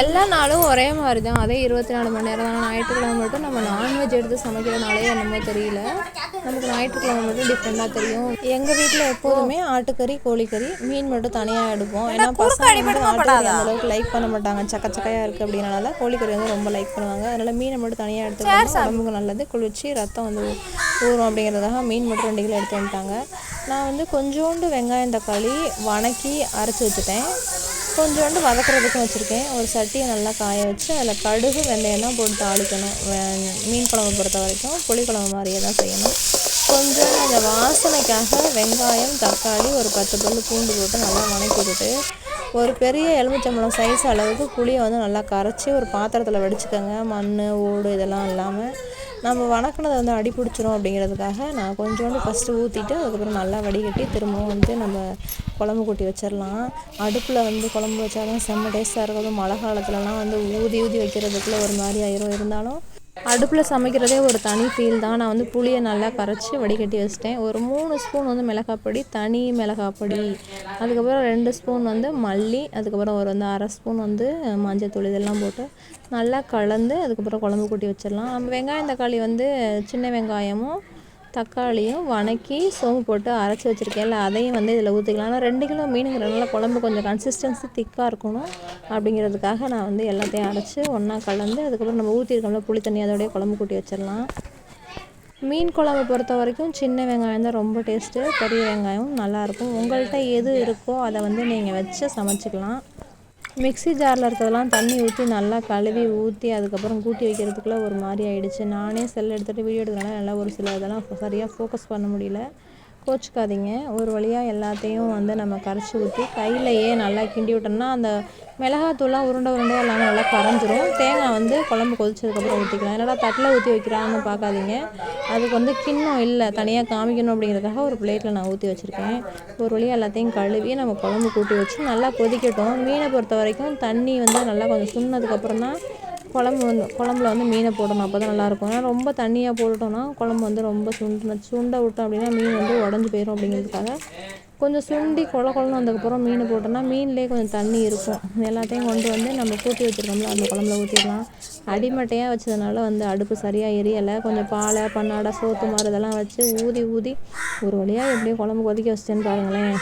எல்லா நாளும் ஒரே மாதிரி தான் அதே இருபத்தி நாலு மணி நேரம் தான் ஞாயிற்றுக்கிழமை மட்டும் நம்ம நான்வெஜ் எடுத்து சமைக்கிறனாலே என்னமோ தெரியல. நமக்கு ஞாயிற்றுக்கிழமை மட்டும் டிஃப்ரெண்ட்டாக தெரியும். எங்கள் வீட்டில் எப்போதுமே ஆட்டுக்கறி கோழிக்கறி மீன் மட்டும் தனியாக எடுப்போம். ஏன்னா பசங்க ஆட்டுக்கறி அளவுக்கு லைக் பண்ண மாட்டாங்க. சக்க சக்கையாக இருக்குது அப்படின்னால கோழிக்கறி வந்து ரொம்ப லைக் பண்ணுவாங்க. அதனால் மீனை மட்டும் தனியாக எடுத்துக்கிட்டோம் உடம்புக்கு நல்லது. குளிர்ச்சி ரத்தம் வந்து ஊறும் அப்படிங்கிறதுக்காக மீன் மட்டும் ரெண்டு கிலோ எடுத்து வந்துட்டாங்க நான் வந்து கொஞ்சோண்டு வெங்காயம் தக்காளி வணக்கி அரைச்சி வச்சுட்டேன். கொஞ்சோண்டு வதக்கிறதுக்கும் வச்சுருக்கேன். ஒரு சட்டியை நல்லா காய வச்சு அதில் கடுகு வெந்தயம் தான் போட்டு தாளிக்கணும். மீன் குழம்பு பொறுத்த வரைக்கும் புளிக்குழம்பு மாதிரியே தான் செய்யணும். கொஞ்சோண்டு அந்த வாசனைக்காக வெங்காயம் தக்காளி ஒரு பத்து பல்லு பூண்டு போட்டு நல்லா வணக்கி விட்டுட்டு ஒரு பெரிய எலுமிச்சம்பழம் சைஸ் அளவுக்கு புளியை வந்து நல்லா கரைச்சி ஒரு பாத்திரத்தில் வடிச்சுக்கோங்க. மண் ஓடு இதெல்லாம் இல்லாமல் நம்ம வணக்கினதை வந்து அடி பிடிச்சிரும் அப்படிங்கிறதுக்காக நான் கொஞ்சோண்டு ஃபஸ்ட்டு ஊற்றிட்டு அதுக்கப்புறம் நல்லா வடிகட்டி திரும்பவும் வந்து நம்ம குழம்பு கூட்டி வச்சிடலாம் அடுப்பில் வந்து குழம்பு வச்சா தான் செம்ம டேஸ்ட்டாக இருக்கும். மழை காலத்துலலாம் வந்து ஊதி ஊதி வைக்கிறதுக்குள்ள ஒரு மாதிரி ஆயிரும். இருந்தாலும் அடுப்பில் சமைக்கிறதே ஒரு தனி ஃபீல் தான். நான் வந்து புளியை நல்லா கரைச்சி வடிகட்டி வச்சிட்டேன். ஒரு மூணு ஸ்பூன் வந்து மிளகாப்பொடி தனி மிளகாப்பொடி அதுக்கப்புறம் ரெண்டு ஸ்பூன் வந்து மல்லி. அதுக்கப்புறம் ஒரு வந்து அரை ஸ்பூன் வந்து மஞ்சள் இதெல்லாம் போட்டு நல்லா கலந்து அதுக்கப்புறம் குழம்பு கூட்டி வச்சிடலாம் நம்ம வெங்காயம் தக்காளி வந்து சின்ன வெங்காயமும் தக்காளியும் வணக்கி சோம்பு போட்டு அரைச்சி வச்சுருக்கேன்ல அதையும் வந்து இதில் ஊற்றிக்கலாம் ஆனால் ரெண்டு கிலோ மீனுங்கிறதுனால குழம்பு கொஞ்சம் கன்சிஸ்டன்சி திக்காக இருக்கணும் அப்படிங்கிறதுக்காக நான் வந்து எல்லாத்தையும் அரைச்சி ஒன்றா கலந்து அதுக்கப்புறம் நம்ம ஊற்றிருக்கோம்ல புளி தண்ணி அதோடய குழம்பு கூட்டி வச்சிடலாம். மீன் குழம்பு பொறுத்த வரைக்கும் சின்ன வெங்காயம் தான் ரொம்ப டேஸ்ட்டு பெரிய வெங்காயம் நல்லாயிருக்கும் உங்கள்கிட்ட எது இருக்கோ அதை வந்து நீங்கள் வச்சு சமைச்சிக்கலாம். மிக்ஸி ஜாரில் இருக்கிறதெல்லாம் தண்ணி ஊற்றி நல்லா கழுவி ஊற்றி அதுக்கப்புறம் கூட்டி வைக்கிறதுக்குள்ளே ஒரு மாதிரி ஆகிடுச்சு நானே செல் எடுத்துகிட்டு வீடியோ எடுக்கிறனால நல்லா ஒரு சில இதெல்லாம் சரியாக ஃபோக்கஸ் பண்ண முடியல. கோச்சிக்காதீங்க. ஒரு வழியாக எல்லாத்தையும் வந்து நம்ம கரைச்சி ஊற்றி கையிலையே நல்லா கிண்டி விட்டோம்னா அந்த மிளகாத்தூள்லாம் உருண்டை உருண்டையாக இல்லாமல் நல்லா கரைஞ்சிரும். தேங்காய் வந்து குழம்பு கொதிச்சதுக்கப்புறம் ஊற்றிக்கலாம் என்னடா தட்டில் ஊற்றி வைக்கிறான்னு பார்க்காதீங்க. அதுக்கு வந்து கிண்ணம் இல்லை தனியாக காமிக்கணும் அப்படிங்கிறதுக்காக ஒரு பிளேட்டில் நான் ஊற்றி வச்சுருக்கேன். ஒரு வழியாக எல்லாத்தையும் கழுவி நம்ம குழம்பு கூட்டி வச்சு நல்லா கொதிக்கட்டும். மீனை பொறுத்த வரைக்கும் தண்ணி வந்து நல்லா கொஞ்சம் சுண்ணதுக்கப்புறம் தான் குழம்பு வந்து குழம்புல வந்து மீனை போடணும். அப்போ தான் நல்லாயிருக்கும். ஏன்னா ரொம்ப தண்ணியாக போட்டுட்டோம்னா குழம்பு வந்து ரொம்ப சுண்டு சுண்ட விட்டோம் அப்படின்னா மீன் வந்து உடஞ்சி போயிடும் அப்படிங்கிறதுக்காக. கொஞ்சம் சுண்டி கொல குழம்பு வந்ததுக்கப்புறம் மீன் போட்டோம்னா மீன்லேயே கொஞ்சம் தண்ணி இருக்கும். எல்லாத்தையும் கொண்டு வந்து நம்ம கூட்டி வச்சுருக்கோம்ல அந்த குழம்புல ஊற்றிடலாம் அடிமட்டையாக வச்சதுனால வந்து அடுப்பு சரியாக எரியலை. கொஞ்சம் பாலை பண்ணாடை சோத்து மாறு இதெல்லாம் வச்சு ஊதி ஊதி ஒரு வழியாக எப்படியும் குழம்பு கொதிக்க வச்சிட்டேன்னு பாருங்களேன்.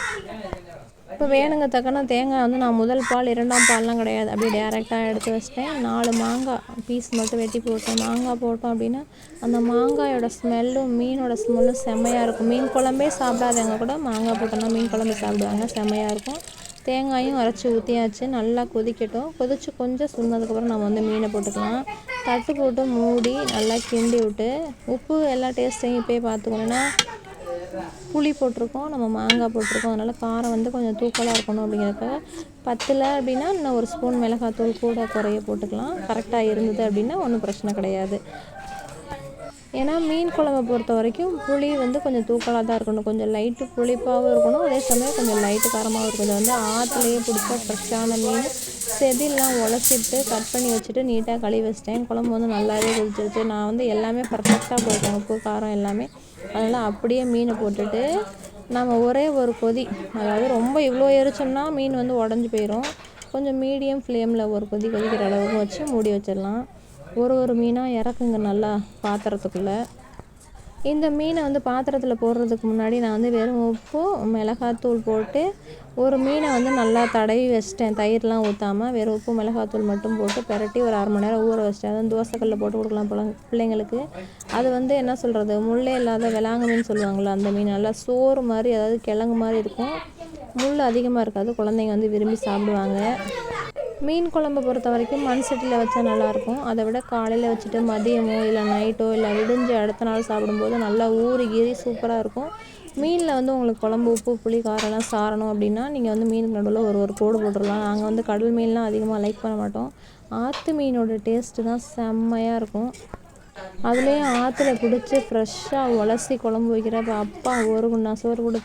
இப்போ வேணுங்க தக்கன தேங்காய் வந்து நான் முதல் பால் இரண்டாம் பால்லாம் கிடையாது. அப்படியே டேரெக்டாக எடுத்து வச்சிட்டேன். நாலு மாங்காய் பீஸ் மட்டும் வெட்டி போட்டேன். மாங்காய் போட்டோம் அப்படின்னா அந்த மாங்காயோட ஸ்மெல்லும் மீனோட ஸ்மெல்லும் செம்மையாக இருக்கும். மீன் குழம்பே சாப்பிடாதவங்க கூட மாங்காய் போட்டோம்னா மீன் குழம்பு சாப்பிடுவாங்க. செம்மையாக இருக்கும். தேங்காயும் அரைச்சி ஊற்றியாச்சு நல்லா கொதிக்கட்டும். கொதித்து கொஞ்சம் சுண்ணதுக்கப்புறம் நம்ம வந்து மீனை போட்டுக்கலாம். தட்டு போட்டு மூடி நல்லா கிண்டி விட்டு உப்பு எல்லா டேஸ்ட்டையும் இப்போயே பார்த்துக்கணுன்னா புளி போட்டிருக்கோம் நம்ம மாங்காய் போட்டிருக்கோம். அதனால் காரம் வந்து கொஞ்சம் தூக்கலாக இருக்கணும் அப்படிங்கிறப்ப பத்தில் அப்படின்னா இன்னும் ஒரு ஸ்பூன் மிளகாத்தூள் கூட குறைய போட்டுக்கலாம். கரெக்டாக இருந்தது அப்படின்னா ஒன்றும் பிரச்சனை கிடையாது. ஏன்னா மீன் குழம்பை பொறுத்த வரைக்கும் புளி வந்து கொஞ்சம் தூக்கலாக தான் இருக்கணும். கொஞ்சம் லைட்டு புளிப்பாகவும் இருக்கணும். அதே சமயம் கொஞ்சம் லைட்டு காரமாகவும் இருக்கும் இது வந்து ஆற்றுலேயே பிடிச்ச ஃப்ரெஷ்ஷான மீன். செதிலாம் உழைச்சிட்டு கட் பண்ணி வச்சுட்டு நீட்டாக கழுவி வச்சிட்டேன். குழம்பு வந்து நல்லாவே குதிச்சிருச்சு. நான் வந்து எல்லாமே பர்ஃபெக்டாக போயிட்டேன் உப்பு காரம் எல்லாமே. அதனால் அப்படியே மீனை போட்டுட்டு நம்ம ஒரே ஒரு கொதி அதாவது ரொம்ப இவ்வளோ எரிச்சோம்னா மீன் வந்து உடஞ்சி போயிடும் கொஞ்சம் மீடியம் ஃப்ளேமில் ஒரு கொதி கொதிக்கிற அளவுக்கு வச்சு மூடி வச்சிடலாம். ஒரு ஒரு மீனாக இறக்குங்க நல்லா பாத்திரத்துக்குள்ளே. இந்த மீனை வந்து பாத்திரத்தில் போடுறதுக்கு முன்னாடி நான் வந்து வெறும் உப்பு மிளகாத்தூள் போட்டு ஒரு மீனை வந்து நல்லா தடவி வச்சிட்டேன். தயிர்லாம் ஊற்றாமல் வெறும் உப்பு மிளகாத்தூள் மட்டும் போட்டு பிரட்டி ஒரு அரை மணி நேரம் ஊற வச்சிட்டேன். அதுவும் தோசைக்கல்லில் போட்டு கொடுக்கலாம் பிள்ளை பிள்ளைங்களுக்கு. அது வந்து என்ன சொல்கிறது முள்ளே இல்லாத விலாங்கு மீன் சொல்லுவாங்கள்ல அந்த மீன் நல்லா சோறு மாதிரி அதாவது கிழங்கு மாதிரி இருக்கும். முள் அதிகமாக இருக்காது. குழந்தைங்க வந்து விரும்பி சாப்பிடுவாங்க. மீன் குழம்பு பொறுத்த வரைக்கும் மண் சட்டியில் வச்சா நல்லாயிருக்கும். அதை விட காலையில் வச்சுட்டு மதியமோ இல்லை நைட்டோ இல்லை விடிஞ்சு அடுத்த நாள் சாப்பிடும்போது நல்லா ஊறி கீறி சூப்பராக இருக்கும். மீனில் வந்து உங்களுக்கு குழம்பு உப்பு புளி காரம்லாம் சாரணும் அப்படின்னா நீங்கள் வந்து மீனுக்கு நடுவில் ஒரு ஒரு கோடு போட்டுடலாம். நாங்கள் வந்து கடல் மீன்லாம் அதிகமாக லைக் பண்ண மாட்டோம். ஆற்று மீனோட டேஸ்ட்டு தான் செம்மையாக இருக்கும். அதுலேயும் ஆற்றுல பிடிச்சி ஃப்ரெஷ்ஷாக உலசி குழம்பு வைக்கிறப்ப அப்பா ஒரு குண்டா சோறு கூட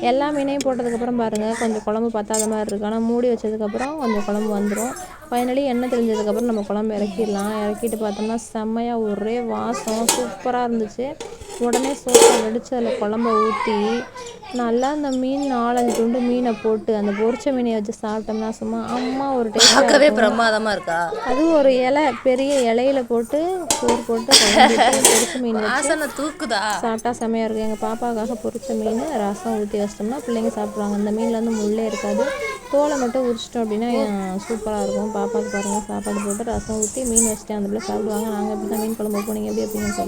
எல்லா மீனையும் போட்டதுக்கப்புறம் பாருங்கள் கொஞ்சம் குழம்பு பத்தாத மாதிரி இருக்கும் ஆனால் மூடி வச்சதுக்கப்புறம் கொஞ்சம் குழம்பு வந்துடும் ஃபைனலி எண்ணெய் தெளிஞ்சதுக்கப்புறம் நம்ம குழம்பு இறக்கிடலாம். இறக்கிட்டு பார்த்தோம்னா செம்மையாக ஒரே வாசம் சூப்பராக இருந்துச்சு. உடனே சோப்பை வெடித்து அதில் குழம்ப ஊற்றி நல்லா அந்த மீன் நாலஞ்சு துண்டு மீனை போட்டு அந்த பொரிச்ச மீனை வச்சு சாப்பிட்டோம்னா சும்மா அம்மா ஒரு பார்க்கவே பிரமாதமா இருக்கா? அது ஒரு இலை பெரிய இலையில போட்டு சோறு போட்டு பொரிச்ச மீன் வாசனை தூக்குதா? சாப்பிட்டா செமையாக இருக்கும். எங்கள் பாப்பாவுக்காக பொரிச்ச மீன் ரசம் ஊற்றி வச்சிட்டோம்னா பிள்ளைங்க சாப்பிடுவாங்க. இந்த மீனில் வந்து முள்ளே இருக்காது. தோலை மட்டும் உரிச்சிட்டோம் அப்படின்னா சூப்பராக இருக்கும். பாப்பாவுக்கு பாருங்கள் சாப்பாடு போட்டு ரசம் ஊற்றி மீன் வச்சுட்டு அந்த பிள்ளை சாப்பிடுவாங்க. நாங்கள் எப்படி தான் மீன் குழம்பு நீங்கள் எப்படி வைப்பீங்கன்னு சொல்லுங்கள்